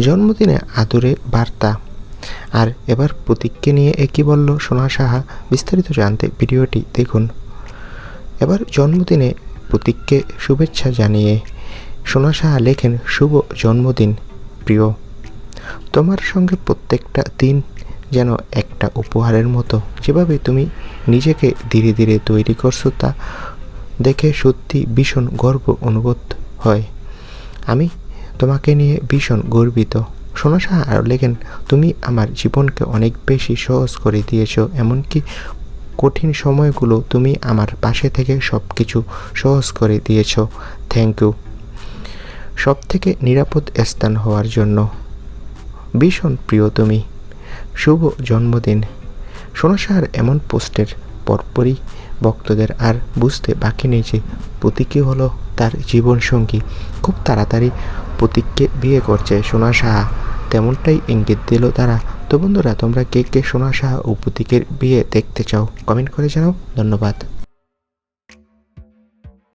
জন্মদিনে আদুরে বার্তা। আর এবার প্রতীককে নিয়ে একই বলল সোনা সাহা। বিস্তারিত জানতে ভিডিওটি দেখুন। এবার জন্মদিনে প্রতীককে শুভেচ্ছা জানিয়ে সোনা সাহা লেখেন, শুভ জন্মদিন, প্রিয়। তোমার সঙ্গে প্রত্যেকটা দিন যেন একটা উপহারের মতো। যেভাবে তুমি নিজেকে ধীরে ধীরে তৈরি করছ তা দেখে সত্যি ভীষণ গর্ব অনুভূত হয়। আমি তোমাকে নিয়ে ভীষণ গর্বিত। সোনা সাহা আরও লেখেন, তুমি আমার জীবনকে অনেক বেশি সহজ করে দিয়েছ, এমনকি কঠিন সময়গুলো তুমি আমার পাশে থেকে সব কিছু সহজ করে দিয়েছ। Thank you. সব থেকে নিরাপদ স্থান হওয়ার জন্য। ভীষণ প্রিয় তুমি। শুভ জন্মদিন। সোনাসাহার এমন পোস্টের পরপরই ভক্তদের আর বুঝতে বাকি নেই যে প্রতীকী হলো তার জীবনসঙ্গী খুব তাড়াতাড়ি প্রতীককে বিয়ে করছে সোনা সাহা। তেমনটাই ইঙ্গিত দিল তারা। তো বন্ধুরা, তোমরা কে কে সোনা সাহা ও প্রতীকের বিয়ে দেখতে চাও? কমেন্ট করে জানাও। ধন্যবাদ।